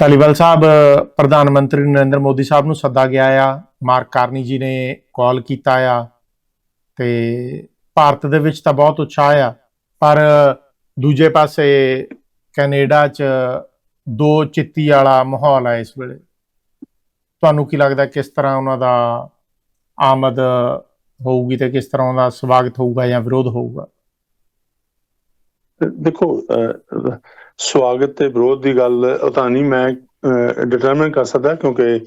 ਧਾਲੀਵਾਲ ਸਾਹਿਬ, ਪ੍ਰਧਾਨ ਮੰਤਰੀ ਨਰਿੰਦਰ ਮੋਦੀ ਸਾਹਿਬ ਨੂੰ ਸੱਦਾ ਗਿਆ ਆ। ਮਾਰਕ ਕਾਰਨੀ ਜੀ ਨੇ ਕਾਲ ਕੀਤਾ ਆ ਤੇ ਭਾਰਤ ਦੇ ਵਿੱਚ ਤਾਂ ਬਹੁਤ ਉਤਸ਼ਾਹ ਆ, ਪਰ ਦੂਜੇ ਪਾਸੇ ਕੈਨੇਡਾ 'ਚ ਦੋ ਚਿੱਤੀ ਵਾਲਾ ਮਾਹੌਲ ਹੈ ਇਸ ਵੇਲੇ। ਤੁਹਾਨੂੰ ਕੀ ਲੱਗਦਾ ਕਿਸ ਤਰ੍ਹਾਂ ਉਹਨਾਂ ਦਾ ਆਮਦ ਹੋਊਗੀ ਤੇ ਕਿਸ ਤਰ੍ਹਾਂ ਦਾ ਸਵਾਗਤ ਹੋਊਗਾ ਜਾਂ ਵਿਰੋਧ ਹੋਊਗਾ? ਦੇਖੋ ਸਵਾਗਤ ਤੇ ਵਿਰੋਧ ਦੀ ਗੱਲ ਤਾਂ ਨਹੀਂ ਮੈਂ ਡਿਟਰਮਿਨ ਕਰ ਸਕਦਾ ਕਿਉਂਕਿ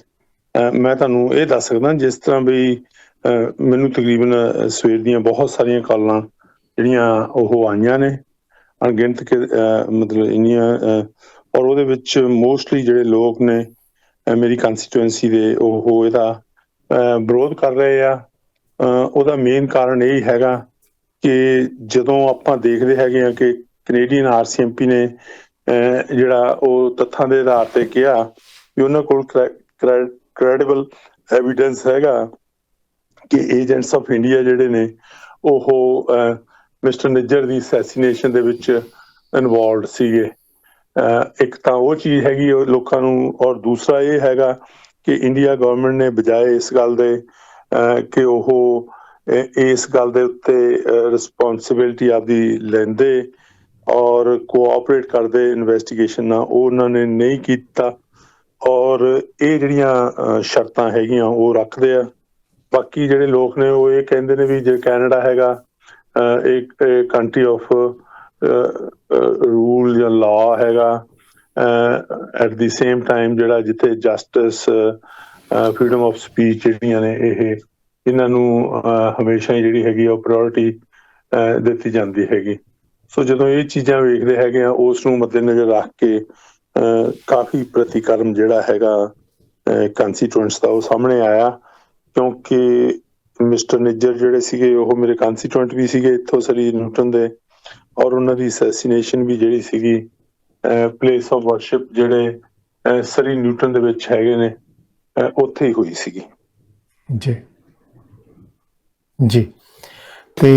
ਮੈਂ ਤੁਹਾਨੂੰ ਇਹ ਦੱਸ ਸਕਦਾ ਜਿਸ ਤਰ੍ਹਾਂ ਵੀ ਮੈਨੂੰ ਤਕਰੀਬਨ ਸਵੇਰ ਦੀਆਂ ਬਹੁਤ ਸਾਰੀਆਂ ਕਾਲਾਂ ਜਿਹੜੀਆਂ ਉਹ ਆਈਆਂ ਨੇ ਅਣਗਿਣਤ ਕਿ ਮਤਲਬ ਇੰਨੀਆਂ ਔਰ ਉਹਦੇ ਵਿੱਚ ਮੋਸਟਲੀ ਜਿਹੜੇ ਲੋਕ ਨੇ ਮੇਰੀ ਕੰਸਟੀਟੂਐਂਸੀ ਦੇ ਉਹ ਇਹਦਾ ਅਹ, ਵਿਰੋਧ ਕਰ ਰਹੇ ਆ। ਉਹਦਾ ਮੇਨ ਕਾਰਨ ਇਹ ਹੈਗਾ ਕਿ ਜਦੋਂ ਆਪਾਂ ਦੇਖਦੇ ਹੈਗੇ ਆ ਕਿ ਕੈਨੇਡੀਅਨ ਆਰਸੀਐਮਪੀ ਨੇ ਜਿਹੜਾ ਉਹ ਤੱਥਾਂ ਦੇ ਆਧਾਰ ਤੇ ਕਿਹਾ ਵੀ ਉਹਨਾਂ ਕੋਲ ਕ੍ਰੈਡੀਬਲ ਐਵੀਡੈਂਸ ਹੈਗਾ ਕਿ ਏਜੰਟਸ ਆਫ ਇੰਡੀਆ ਜਿਹੜੇ ਨੇ ਉਹ ਮਿਸਟਰ ਨਿੱਜਰ ਦੀ ਅਸੈਸੀਨੇਸ਼ਨ ਦੇ ਵਿੱਚ ਇਨਵੋਲਡ ਸੀਗੇ। ਇੱਕ ਤਾਂ ਉਹ ਚੀਜ਼ ਹੈਗੀ ਲੋਕਾਂ ਨੂੰ ਔਰ ਦੂਸਰਾ ਇਹ ਹੈਗਾ ਕਿ ਇੰਡੀਆ ਗਵਰਨਮੈਂਟ ਨੇ ਬਜਾਏ ਇਸ ਗੱਲ ਦੇ ਅਹ, ਕਿ ਉਹ ਇਸ ਗੱਲ ਦੇ ਉੱਤੇ ਰਿਸਪੌਂਸਿਬਿਲਟੀ ਆਪਦੀ ਲੈਂਦੇ ਔਰ ਕੋਆਪਰੇਟ ਕਰਦੇ ਇਨਵੈਸਟੀਗੇਸ਼ਨ ਨਾਲ ਉਹ ਉਹਨਾਂ ਨੇ ਨਹੀਂ ਕੀਤਾ। ਔਰ ਇਹ ਜਿਹੜੀਆਂ ਸ਼ਰਤਾਂ ਹੈਗੀਆਂ ਉਹ ਰੱਖਦੇ ਆ। ਬਾਕੀ ਜਿਹੜੇ ਲੋਕ ਨੇ ਉਹ ਇਹ ਕਹਿੰਦੇ ਨੇ ਵੀ ਜੇ ਕੈਨੇਡਾ ਹੈਗਾ ਅਹ, ਇੱਕ ਕੰਟਰੀ ਆਫ ਰੂਲ ਜਾਂ ਲਾ ਹੈਗਾ ਐਟ ਦੀ ਸੇਮ ਟਾਈਮ ਜਿਹੜਾ ਜਿੱਥੇ ਜਸਟਿਸ ਫਰੀडम ਆਫ ਸਪੀਚ ਜਿਹੜੀਆਂ ਨੇ ਇਹ ਇਹਨਾਂ ਨੂੰ ਹਮੇਸ਼ਾ ਹੀ ਜਿਹੜੀ ਹੈਗੀ ਆ ਉਹ ਪ੍ਰਾਇੋਰਟੀ ਦਿੱਤੀ ਜਾਂਦੀ ਹੈਗੀ। ਸੋ ਜਦੋਂ ਇਹ ਚੀਜ਼ਾਂ ਵੇਖਦੇ ਹੈਗੇ ਆ, ਉਸ ਨੂੰ ਮੱਦੇਨਜ਼ਰ ਰੱਖ ਕੇ ਕਾਫੀ ਪ੍ਰਤੀਕਰਮ ਜਿਹੜਾ ਹੈਗਾ ਕੰਸਟੀਟੂਐਂਟਸ ਦਾ ਉਹ ਸਾਹਮਣੇ ਆਇਆ। ਕਿਉਂਕਿ ਮਿਸਟਰ ਨਿੱਜਰ ਜਿਹੜੇ ਸੀਗੇ, ਉਹ ਮੇਰੇ ਕੰਸਟੀਟੂਐਂਟ ਵੀ ਸੀਗੇ ਇੱਥੋਂ ਸਰੀ ਨਿਊਟਨ ਦੇ ਔਰ ਉਹਨਾਂ ਦੀ ਅਸੈਸੀਨੇਸ਼ਨ ਵੀ ਜਿਹੜੀ ਸੀਗੀ ਪਲੇਸ ਆਫ ਵਰਸ਼ਿਪ ਜਿਹੜੇ ਸਰੀ ਨਿਊਟਨ ਦੇ ਵਿੱਚ ਹੈਗੇ ਨੇ ਉੱਥੇ ਹੀ ਹੋਈ ਸੀਗੀ। ਜੀ। ਜੀ। ਤੇ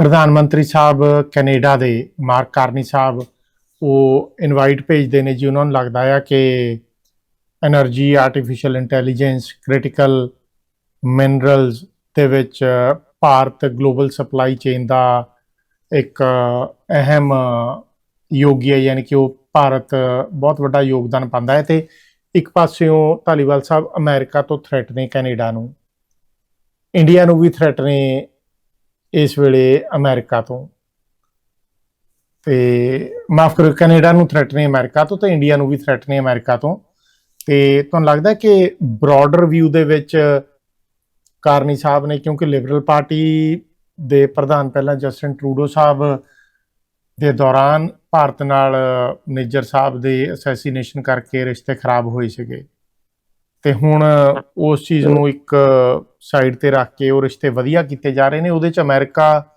ਪ੍ਰਧਾਨ ਮੰਤਰੀ ਸਾਹਿਬ ਕੈਨੇਡਾ ਦੇ ਮਾਰਕ ਕਾਰਨੀ ਸਾਹਿਬ, ਉਹ ਇਨਵਾਈਟ ਭੇਜਦੇ ਨੇ ਜੀ। ਉਹਨਾਂ ਨੂੰ ਲੱਗਦਾ ਆ ਕਿ energy artificial intelligence critical minerals ਦੇ ਵਿੱਚ ਭਾਰਤ ਗਲੋਬਲ ਸਪਲਾਈ ਚੇਨ ਦਾ ਇੱਕ ਅਹਿਮ ਯੋਗੀ ਹੈ, ਯਾਨੀ ਕਿ ਉਹ ਭਾਰਤ ਬਹੁਤ ਵੱਡਾ ਯੋਗਦਾਨ ਪਾਉਂਦਾ ਹੈ। ਤੇ ਇੱਕ ਪਾਸਿਓਂ ਧਾਲੀਵਾਲ ਸਾਹਿਬ ਅਮਰੀਕਾ ਤੋਂ ਥ੍ਰੈਟ ਨੇ ਕੈਨੇਡਾ ਨੂੰ। ਇੰਡੀਆ ਨੂੰ ਵੀ ਥ੍ਰੈਟ ਨੇ ਇਸ ਵੇਲੇ ਅਮਰੀਕਾ ਤੋਂ। ਤੇ ਮਾਫ ਕਰੋ, ਕੈਨੇਡਾ ਨੂੰ ਥ੍ਰੈਟ ਨੇ ਅਮਰੀਕਾ ਤੋਂ ਤੇ ਇੰਡੀਆ ਨੂੰ ਵੀ ਥ੍ਰੈਟ ਨੇ ਅਮਰੀਕਾ ਤੋਂ। ਤੇ ਤੁਹਾਨੂੰ ਲੱਗਦਾ ਕਿ ਬ੍ਰੌਡਰ ਵਿਊ ਦੇ ਵਿੱਚ ਕਾਰਨੀ ਸਾਹਿਬ ਨੇ, ਕਿਉਂਕਿ ਲਿਬਰਲ ਪਾਰਟੀ ਦੇ ਪ੍ਰਧਾਨ ਪਹਿਲਾਂ ਜਸਟਿਨ ਟਰੂਡੋ ਸਾਹਿਬ ਦੇ ਦੌਰਾਨ ਭਾਰਤ ਨਾਲ ਨਿੱਜਰ ਸਾਹਿਬ ਦੇ ਅਸੈਸੀਨੇਸ਼ਨ ਕਰਕੇ ਰਿਸ਼ਤੇ ਖਰਾਬ ਹੋਏ ਸੀਗੇ। ਤੇ ਹੁਣ ਉਸ ਚੀਜ਼ ਨੂੰ ਇੱਕ ਸਾਈਡ ਤੇ ਰੱਖ ਕੇ ਉਹ ਰਿਸ਼ਤੇ ਵਧੀਆ ਕੀਤੇ ਜਾ ਰਹੇ ਨੇ ਉਹਦੇ ਚ ਅਮਰੀਕਾ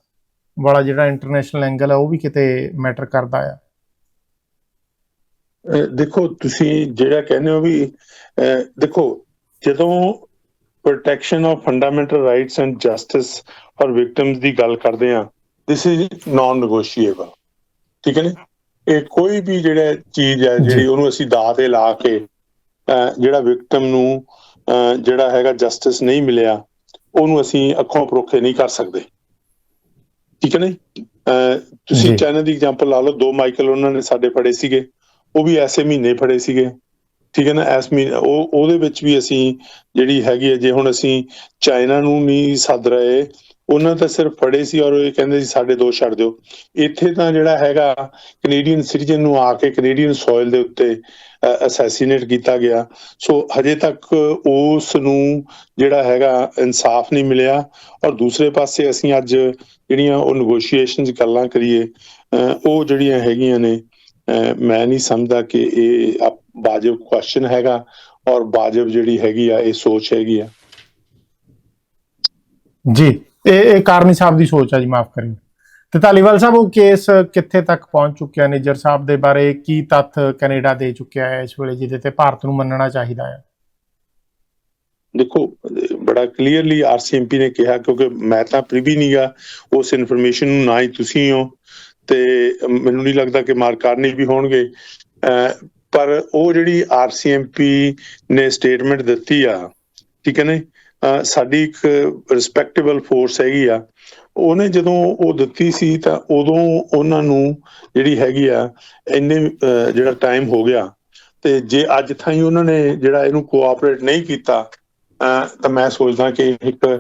ਵਾਲਾ ਜਿਹੜਾ ਇੰਟਰਨੈਸ਼ਨਲ ਐਂਗਲ ਹੈ ਉਹ ਵੀ ਕਿਤੇ ਮੈਟਰ ਕਰਦਾ ਆ ਦੇਖੋ ਤੁਸੀਂ ਜਿਹੜਾ ਕਹਿੰਦੇ ਹੋ ਵੀ ਦੇਖੋ ਜਦੋਂ protection of fundamental rights and justice for victims ਦੀ ਗੱਲ ਕਰਦੇ ਆ ਥਿਸ ਇਜ਼ ਨਾਨ ਨੈਗੋਸ਼ੀਏਬਲ ਠੀਕ ਹੈ ਨੇ ਇਹ ਕੋਈ ਵੀ ਜਿਹੜਾ ਚੀਜ਼ ਹੈ ਜਿਹੜੀ। ਉਹਨੂੰ ਅਸੀਂ ਦਾਅ ਤੇ ਲਾ ਕੇ ਜਿਹੜਾ ਵਿਕਟਿਮ ਨੂੰ ਜਿਹੜਾ ਹੈਗਾ ਜਸਟਿਸ ਨਹੀਂ ਮਿਲਿਆ ਉਹਨੂੰ ਅਸੀਂ ਅੱਖੋਂ ਪਰੋਖੇ ਨਹੀਂ ਕਰ ਸਕਦੇ। ਠੀਕ ਹੈ ਨੇ ਤੁਸੀਂ। ਚਾਈਨਾ ਦੀ ਐਗਜ਼ਾਮਪਲ ਲਾ ਲਓ ਦੋ ਮਾਈਕਲ ਉਹਨਾਂ ਨੇ ਸਾਡੇ ਫੜੇ ਸੀਗੇ ਉਹ ਵੀ ਐਸੇ ਮਹੀਨੇ ਫੜੇ ਸੀਗੇ। ਠੀਕ ਹੈ ਨਾ? ਐਸ ਮਹੀਨੇ ਉਹ ਉਹਦੇ ਵਿੱਚ ਵੀ ਅਸੀਂ ਜਿਹੜੀ ਹੈਗੀ ਹੈ ਜੇ ਹੁਣ ਅਸੀਂ ਚਾਈਨਾ ਨੂੰ ਨਹੀਂ ਸੱਦ ਰਹੇ ਉਹਨਾਂ ਤਾਂ ਸਿਰਫ ਫੜੇ ਸੀ ਔਰ ਉਹ ਇਹ ਕਹਿੰਦੇ ਸੀ, ਸਾਡੇ ਦੋ ਛੱਡ ਦਿਓ। ਇੱਥੇ ਤਾਂ ਜਿਹੜਾ ਹੈਗਾ ਕੈਨੇਡੀਅਨ ਸਿਟੀਜ਼ਨ ਨੂੰ ਆ ਕੇ ਕੈਨੇਡੀਅਨ ਸੋਇਲ ਦੇ ਉੱਤੇ ਅਸੈਸੀਨੇਟ ਕੀਤਾ ਗਿਆ। ਸੋ ਹਜੇ ਤੱਕ ਉਸ ਨੂੰ ਜਿਹੜਾ ਹੈਗਾ, ਇਨਸਾਫ ਨਹੀਂ ਮਿਲਿਆ। ਔਰ ਦੂਸਰੇ ਪਾਸੇ ਅਸੀਂ ਅੱਜ ਜਿਹੜੀਆਂ ਉਹ ਨੈਗੋਸ਼ੀਏਸ਼ਨਸ ਗੱਲਾਂ ਕਰੀਏ ਅਹ ਉਹ ਜਿਹੜੀਆਂ ਹੈਗੀਆਂ ਨੇ ਅਹ ਮੈਂ ਨਹੀਂ ਸਮਝਦਾ ਕਿ ਇਹ ਅਪ- ਵਾਜਬ ਕੁਐਸਚਨ ਹੈਗਾ ਔਰ ਵਾਜਬ ਜਿਹੜੀ ਹੈਗੀ ਆ, ਇਹ ਸੋਚ ਹੈਗੀ ਆ। ਜੀ। ਇਹ ਇਹ ਕਾਰਨੀ ਸਾਹਿਬ ਦੀ ਸੋਚ ਹੈ ਜੀ, ਮਾਫ ਕਰਿਓ। ਤੇ ਧਾਲੀਵਾਲ ਸਾਹਿਬ, ਉਹ ਕੇਸ ਕਿੱਥੇ ਤੱਕ ਪਹੁੰਚ ਚੁੱਕਿਆ? ਨਿੱਜਰ ਸਾਹਿਬ ਦੇ ਬਾਰੇ ਕੀ ਤੱਥ ਕੈਨੇਡਾ ਦੇ ਚੁੱਕਿਆ ਹੈ ਇਸ ਵੇਲੇ, ਜਿਹਦੇ ਤੇ ਭਾਰਤ ਨੂੰ ਮੰਨਣਾ ਚਾਹੀਦਾ ਹੈ? ਦੇਖੋ, ਬੜਾ ਕਲੀਅਰਲੀ ਆਰਸੀਐਮਪੀ ਨੇ ਕਿਹਾ, ਕਿਉਂਕਿ ਮੈਂ ਤਾਂ ਪ੍ਰੀਵੀ ਨਹੀਂਗਾ ਉਸ ਇਨਫੋਰਮੇਸ਼ਨ ਨੂੰ ਨਾ ਹੀ ਤੁਸੀਂ ਹੋ। ਤੇ ਮੈਨੂੰ ਨਹੀਂ ਲੱਗਦਾ ਕਿ ਮਾਰਕਾਰ ਨਹੀਂ ਵੀ ਹੋਣਗੇ। ਪਰ ਉਹ ਜਿਹੜੀ ਆਰਸੀਐਮਪੀ ਨੇ ਸਟੇਟਮੈਂਟ ਦਿੱਤੀ ਆ, ਠੀਕ ਹੈ ਨੇ ਸਾਡੀ ਇੱਕ ਰਿਸਪੈਕਟੇਬਲ ਫੋਰਸ ਹੈਗੀ ਆ। ਉਹਨੇ ਜਦੋਂ ਉਹ ਦਿੱਤੀ ਸੀ ਤਾਂ ਉਦੋਂ ਉਹਨਾਂ ਨੂੰ ਜਿਹੜੀ ਹੈਗੀ ਆ, ਇੰਨੇ ਜਿਹੜਾ ਟਾਈਮ ਹੋ ਗਿਆ। ਤੇ ਜੇ ਅੱਜ ਥਾਈ ਉਹਨਾਂ ਨੇ ਜਿਹੜਾ ਇਹਨੂੰ ਕੋਆਪਰੇਟ ਨਹੀਂ ਕੀਤਾ ਤਾਂ ਮੈਂ ਸੋਚਦਾ ਕਿ ਇੱਕ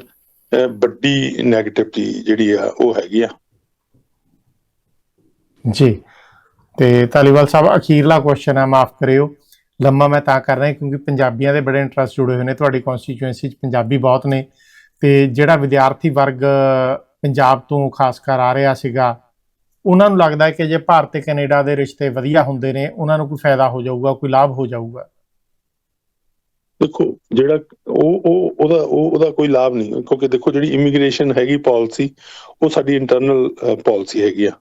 ਵੱਡੀ ਨੈਗੇਟਿਵਿਟੀ ਜਿਹੜੀ ਆ, ਉਹ ਹੈਗੀ ਆ। ਜੀ। ਤੇ ਧਾਲੀਵਾਲ ਸਾਹਿਬ, ਅਖੀਰਲਾ ਕੁਐਸਚਨ ਹੈ ਮਾਫ ਕਰਿਓ। ਲੰਮਾ ਮੈਂ ਤਾਂ ਕਰ ਰਿਹਾ ਕਿਉਂਕਿ ਪੰਜਾਬੀਆਂ ਦੇ ਬੜੇ ਇੰਟਰਸਟ ਜੁੜੇ ਹੋਏ ਨੇ ਤੁਹਾਡੀ ਕਨਸਟੀਚੁਐਂਸੀ 'ਚ ਪੰਜਾਬੀ ਬਹੁਤ ਨੇ ਤੇ ਜਿਹੜਾ ਵਿਦਿਆਰਥੀ ਵਰਗ ਪੰਜਾਬ ਤੋਂ ਖਾਸ ਕਰ ਆ ਰਿਹਾ ਸੀਗਾ, ਉਹਨਾਂ ਨੂੰ ਲੱਗਦਾ ਹੈ ਕਿ ਜੇ ਭਾਰਤ ਤੇ ਕੈਨੇਡਾ ਦੇ ਰਿਸ਼ਤੇ ਵਧੀਆ ਹੁੰਦੇ ਨੇ, ਉਹਨਾਂ ਨੂੰ ਕੋਈ ਫਾਇਦਾ ਹੋ ਜਾਊਗਾ, ਕੋਈ ਲਾਭ ਹੋ ਜਾਊਗਾ? ਦੇਖੋ, ਜਿਹੜਾ ਉਹ ਉਹ, ਉਹਦਾ ਉਹ, ਉਹਦਾ ਕੋਈ ਲਾਭ ਨਹੀਂ, ਕਿਉਂਕਿ ਦੇਖੋ ਜਿਹੜੀ ਇਮੀਗ੍ਰੇਸ਼ਨ ਹੈਗੀ ਪਾਲਿਸੀ ਉਹ ਸਾਡੀ ਇੰਟਰਨਲ ਪਾਲਿਸੀ ਹੈਗੀ ਆ।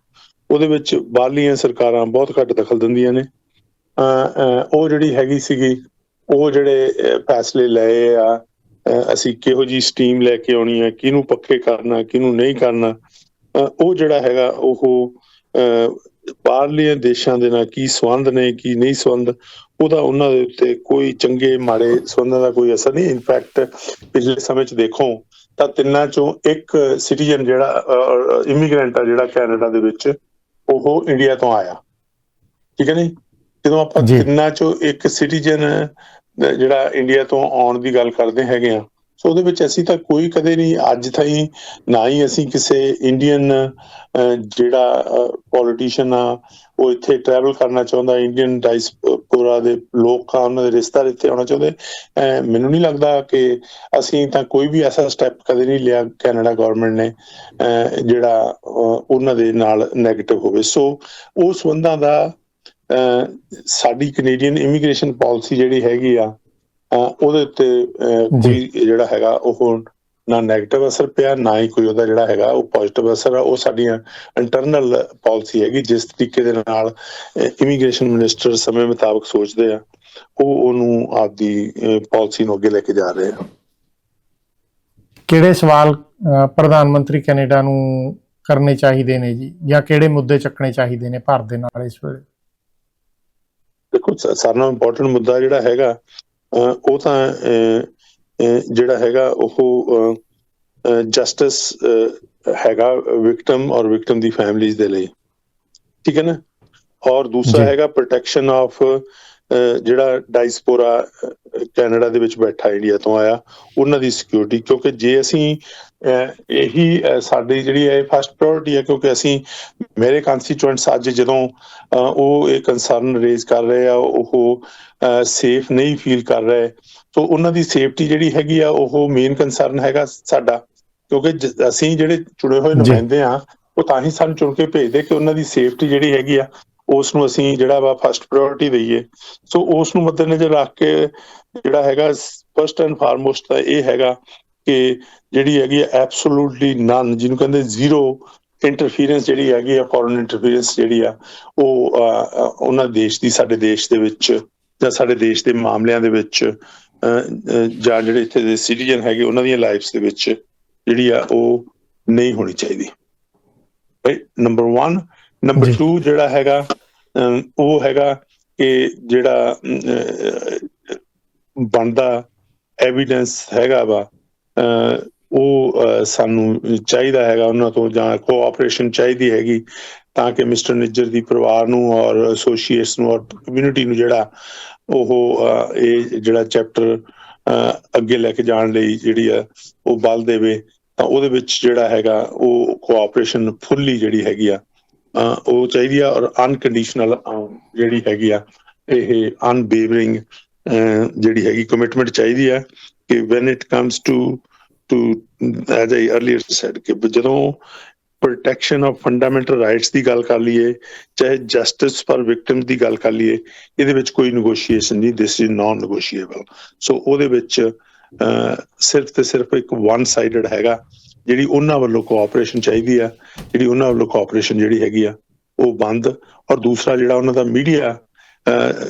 ਉਹਦੇ ਵਿੱਚ ਬਾਹਰਲੀਆਂ ਸਰਕਾਰਾਂ ਬਹੁਤ ਘੱਟ ਦਖਲ ਦਿੰਦੀਆਂ ਨੇ। ਉਹ ਜਿਹੜੀ ਹੈਗੀ ਸੀਗੀ ਉਹ ਜਿਹੜੇ ਫੈਸਲੇ ਲਏ ਆ ਅਸੀਂ ਕਿਹੋ ਜੀ ਸਟੀਮ ਲੈ ਕੇ ਆਉਣੀ ਹੈ ਕਿਹਨੂੰ ਪੱਕੇ ਕਰਨਾ ਕਿਹਨੂੰ ਨਹੀਂ ਕਰਨਾ ਉਹ ਜਿਹੜਾ ਹੈਗਾ ਉਹ ਅਹ, ਬਾਹਰਲੀਆਂ ਦੇਸ਼ਾਂ ਦੇ ਨਾਲ ਕੀ ਸੰਬੰਧ ਨੇ ਕੀ ਨਹੀਂ ਸੰਬੰਧ ਉਹਦਾ ਉਹਨਾਂ ਦੇ ਉੱਤੇ ਕੋਈ ਚੰਗੇ ਮਾੜੇ ਸੰਬੰਧਾਂ ਦਾ ਕੋਈ ਅਸਰ ਨਹੀਂ। ਇਨਫੈਕਟ ਪਿਛਲੇ ਸਮੇਂ 'ਚ ਦੇਖੋ ਤਾਂ ਤਿੰਨਾਂ ਚੋਂ ਇੱਕ ਸਿਟੀਜ਼ਨ ਜਿਹੜਾ ਇਮੀਗ੍ਰੈਂਟ ਆ ਜਿਹੜਾ ਕੈਨੇਡਾ ਦੇ ਵਿੱਚ ਉਹ ਇੰਡੀਆ ਤੋਂ ਆਇਆ। ਠੀਕ ਹੈ ਨਹੀਂ ਜਦੋਂ ਆਪਾਂ। ਤਿੰਨਾਂ ਚੋਂ ਇੱਕ ਸਿਟੀਜ਼ਨ ਜਿਹੜਾ ਇੰਡੀਆ ਤੋਂ ਆਉਣ ਦੀ ਗੱਲ ਕਰਦੇ ਹੈਗੇ ਆ ਸੋ ਉਹਦੇ ਵਿੱਚ ਅਸੀਂ ਤਾਂ ਕੋਈ ਕਦੇ ਨਹੀਂ ਅੱਜ ਤਾਈਂ ਨਾ ਹੀ ਅਸੀਂ ਕਿਸੇ ਇੰਡੀਅਨ ਜਿਹੜਾ ਪੋਲੀਟੀਸ਼ੀਅਨ ਆ ਉਹ ਇੱਥੇ ਟਰੈਵਲ ਕਰਨਾ ਚਾਹੁੰਦਾ ਇੰਡੀਅਨ ਡਾਇਸਪੋਰਾ ਦੇ ਲੋਕ ਆ ਉਹਨਾਂ ਦੇ ਰਿਸ਼ਤਾ ਇੱਥੇ ਆਉਣਾ ਚਾਹੁੰਦੇ ਮੈਨੂੰ ਨਹੀਂ ਲੱਗਦਾ ਕਿ ਅਸੀਂ ਤਾਂ ਕੋਈ ਵੀ ਐਸਾ ਸਟੈਪ ਕਦੇ ਨਹੀਂ ਲਿਆ ਕੈਨੇਡਾ ਗਵਰਨਮੈਂਟ ਨੇ ਜਿਹੜਾ ਉਹਨਾਂ ਦੇ ਨਾਲ ਨੈਗੇਟਿਵ ਹੋਵੇ ਸੋ ਉਹ ਸੰਬੰਧਾਂ ਦਾ ਸਾਡੀ ਕੈਨੇਡੀਅਨ ਇਮੀਗ੍ਰੇਸ਼ਨ ਪਾਲਿਸੀ ਜਿਹੜੀ ਹੈਗੀ ਆ ਉਹਦੇ ਉੱਤੇ ਕੋਈ ਜਿਹੜਾ ਹੈਗਾ ਉਹ ਨਾ 네ਗੇਟਿਵ ਅਸਰ ਪਿਆ ਨਾ ਹੀ ਕੋਈ ਉਹਦਾ ਜਿਹੜਾ ਹੈਗਾ ਉਹ ਪੋਜ਼ਿਟਿਵ ਅਸਰ ਆ। ਉਹ ਸਾਡੀਆਂ ਇੰਟਰਨਲ ਪਾਲਿਸੀ ਹੈਗੀ ਜਿਸ ਤਰੀਕੇ ਦੇ ਨਾਲ ਇਮੀਗ੍ਰੇਸ਼ਨ ਮਿਨਿਸਟਰ ਸਮੇਂ ਮੁਤਾਬਕ ਸੋਚਦੇ ਆ ਉਹ ਉਹਨੂੰ ਆਪਦੀ ਪਾਲਿਸੀ ਨੂੰ ਅੱਗੇ ਲੈ ਕੇ ਜਾ ਰਹੇ ਆ। ਕਿਹੜੇ ਸਵਾਲ ਪ੍ਰਧਾਨ ਮੰਤਰੀ ਕੈਨੇਡਾ ਨੂੰ ਕਰਨੇ ਚਾਹੀਦੇ ਨੇ ਜੀ? ਜਾਂ ਕਿਹੜੇ ਮੁੱਦੇ ਚੱਕਣੇ ਚਾਹੀਦੇ ਨੇ ਭਾਰਤ ਦੇ ਨਾਲ ਇਸ ਵੇਲੇ? ਦੇਖੋ ਸਾਰਿਆਂ ਨਾਲੋਂ ਇੰਪੋਰਟੈਂਟ ਮੁੱਦਾ ਜਿਹੜਾ ਹੈਗਾ ਉਹ ਤਾਂ ਜਿਹੜਾ ਹੈਗਾ ਉਹ ਜਸਟਿਸ ਹੈਗਾ ਵਿਕਟਮ ਔਰ ਵਿਕਟਮ ਦੀ ਫੈਮਿਲੀਜ਼ ਦੇ ਲਈ ਠੀਕ ਹੈ ਨਾ ਔਰ ਦੂਸਰਾ। ਹੈਗਾ ਪ੍ਰੋਟੈਕਸ਼ਨ ਆਫ ਜਿਹੜਾ ਡਾਇਸਪੋਰਾ ਕੈਨੇਡਾ ਦੇ ਵਿੱਚ ਬੈਠਾ ਇੰਡੀਆ ਤੋਂ ਆਇਆ ਉਹਨਾਂ ਦੀ ਸਿਕਿਉਰਿਟੀ ਕਿਉਂਕਿ ਜੇ ਅਸੀਂ ਇਹੀ ਸਾਡੀ ਜਿਹੜੀ ਹੈ ਫਸਟ ਪ੍ਰਾਇੋਰਟੀ ਹੈ ਕਿਉਂਕਿ ਅਸੀਂ ਮੇਰੇ ਕੰਸਟੀਚੁਐਂਟਸ ਅੱਜ ਜਦੋਂ ਉਹ ਇਹ ਕੰਸਰਨ ਰੇਜ਼ ਕਰ ਰਹੇ ਆ ਉਹ ਸੇਫ ਨਹੀਂ ਫੀਲ ਕਰ ਰਹੇ ਸੋ ਉਹਨਾਂ ਦੀ ਸੇਫਟੀ ਜਿਹੜੀ ਹੈਗੀ ਆ ਉਹ ਮੇਨ ਕੰਸਰਨ ਹੈਗਾ ਸਾਡਾ ਕਿਉਂਕਿ ਅਸੀਂ ਜਿਹੜੇ ਚੁਣੇ ਹੋਏ। ਨੁਮਾਇੰਦੇ ਆ ਉਹ ਤਾਂ ਹੀ ਸਾਨੂੰ ਚੁਣ ਕੇ ਭੇਜਦੇ ਕਿ ਉਹਨਾਂ ਦੀ ਸੇਫਟੀ ਜਿਹੜੀ ਹੈਗੀ ਆ ਉਸ ਨੂੰ ਅਸੀਂ ਜਿਹੜਾ ਵਾ ਫਸਟ ਪ੍ਰਾਇੋਰਟੀ ਦਈਏ। ਸੋ ਉਸ ਨੂੰ ਮੱਦੇਨਜ਼ਰ ਰੱਖ ਕੇ ਜਿਹੜਾ ਹੈਗਾ ਫਸਟ ਐਂਡ ਫਾਰਮੋਸਟ ਤਾਂ ਇਹ ਹੈਗਾ ਕਿ ਜਿਹੜੀ ਹੈਗੀ ਆ ਐਬਸੋਲੂਟਲੀ ਨਨ ਜਿਹਨੂੰ ਕਹਿੰਦੇ ਜ਼ੀਰੋ ਇੰਟਰਫੀਰੈਂਸ ਜਿਹੜੀ ਹੈਗੀ ਆ ਫੋਰਨ ਇੰਟਰਫੀਰੈਂਸ ਜਿਹੜੀ ਆ, ਉਹ ਉਹਨਾਂ ਦੇਸ਼ ਦੀ, ਸਾਡੇ ਦੇਸ਼ ਦੇ ਵਿੱਚ ਜਾਂ ਸਾਡੇ ਦੇਸ਼ ਦੇ ਮਾਮਲਿਆਂ ਦੇ ਵਿੱਚ ਜਾਂ ਜਿਹੜੇ ਇੱਥੇ ਦੇ ਸਿਟੀਜ਼ਨ ਹੈਗੇ, ਉਹਨਾਂ ਦੀਆਂ ਲਾਈਫਸ ਦੇ ਵਿੱਚ ਜਿਹੜੀ ਆ, ਉਹ ਨਹੀਂ ਹੋਣੀ ਚਾਹੀਦੀ। ਰਾਈਟ ਨੰਬਰ 1 ਨੰਬਰ ਜੀ। 2 ਜਿਹੜਾ ਹੈਗਾ ਉਹ ਹੈਗਾ ਕਿ ਜਿਹੜਾ ਬਣਦਾ ਐਵੀਡੈਂਸ ਹੈਗਾ ਵਾ ਉਹ ਸਾਨੂੰ ਚਾਹੀਦਾ ਹੈਗਾ ਉਹਨਾਂ ਤੋਂ ਜਾਂ ਕੋਆਪਰੇਸ਼ਨ ਚਾਹੀਦੀ ਹੈਗੀ ਤਾਂ ਕਿ ਮਿਸਟਰ ਨਿੱਜਰ ਦੀ ਪਰਿਵਾਰ ਨੂੰ ਔਰ ਐਸੋਸੀਏਟਸ ਨੂੰ ਔਰ ਕਮਿਊਨਿਟੀ ਨੂੰ ਜਿਹੜਾ ਉਹ ਇਹ ਜਿਹੜਾ ਚੈਪਟਰ ਅੱਗੇ ਲੈ ਕੇ ਜਾਣ ਲਈ ਜਿਹੜੀ ਆ ਉਹ ਬਲ ਦੇਵੇ ਤਾਂ ਉਹਦੇ ਵਿੱਚ ਜਿਹੜਾ ਹੈਗਾ ਉਹ ਕੋਆਪਰੇਸ਼ਨ ਫੁੱਲੀ ਜਿਹੜੀ ਹੈਗੀ ਆ ਉਹ ਚਾਹੀਦੀ ਆ ਔਰ ਅਨਕੰਡੀਸ਼ਨਲ ਜਿਹੜੀ ਹੈਗੀ ਆ, ਇਹ ਅਨਬੇਵਰਿੰਗ ਜਿਹੜੀ ਹੈਗੀ ਕਮਿਟਮੈਂਟ ਚਾਹੀਦੀ ਆ ਕਿ when it comes to to as I earlier said ਕਿ ਜਦੋਂ ਪ੍ਰੋਟੈਕਸ਼ਨ ਆਫ ਫੰਡਾਮੈਂਟਲ ਰਾਈਟਸ ਦੀ ਗੱਲ ਕਰ ਲਈਏ, ਚਾਹੇ ਜਸਟਿਸ ਫਾਰ ਵਿਕਟਿਮਸ ਦੀ ਗੱਲ ਕਰ ਲਈਏ, ਇਹਦੇ ਵਿੱਚ ਕੋਈ ਨੈਗੋਸ਼ੀਏਸ਼ਨ ਨਹੀਂ this is non negotiable so ਉਹਦੇ ਵਿੱਚ ਸਿਰਫ ਤੇ ਸਿਰਫ ਇੱਕ ਵਨ ਸਾਈਡਡ ਹੈਗਾ। ਜਿਹੜੀ ਉਹਨਾਂ ਵੱਲੋਂ ਕੋਆਪਰੇਸ਼ਨ ਚਾਹੀਦੀ ਆ ਜਿਹੜੀ ਉਹਨਾਂ ਵੱਲੋਂ ਕੋਆਪਰੇਸ਼ਨ ਜਿਹੜੀ ਹੈਗੀ ਆ ਉਹ ਬੰਦ। ਔਰ ਦੂਸਰਾ ਜਿਹੜਾ ਉਹਨਾਂ ਦਾ ਮੀਡੀਆ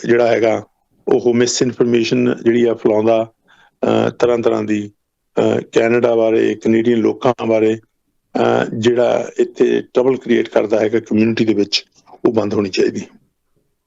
ਜਿਹੜਾ ਹੈਗਾ ਉਹ ਮਿਸ ਇਨਫੋਰਮੇਸ਼ਨ ਜਿਹੜੀ ਆ ਫਲਾਉਂਦਾ ਤਰ੍ਹਾਂ ਤਰ੍ਹਾਂ ਦੀ ਅਹ, ਕੈਨੇਡਾ ਬਾਰੇ ਕੈਨੇਡੀਅਨ ਲੋਕਾਂ ਬਾਰੇ ਅਹ, ਜਿਹੜਾ ਇੱਥੇ ਟਰਬਲ ਕ੍ਰੀਏਟ ਕਰਦਾ ਹੈਗਾ ਕਮਿਊਨਿਟੀ ਦੇ ਵਿੱਚ ਉਹ ਬੰਦ ਹੋਣੀ ਚਾਹੀਦੀ।